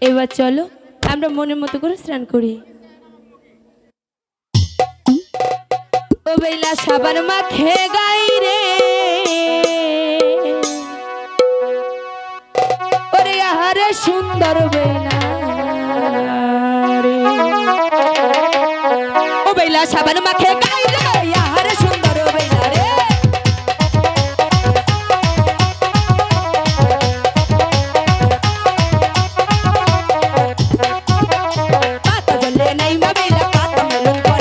এবার চলো, আমরা মনের মতো করে স্নান করি। ও বেলা সাবান মাখে গাই রে। ওরে আহারে সুন্দর বেলা ও বেলা সাবান মাখে গাই রে। Thank you.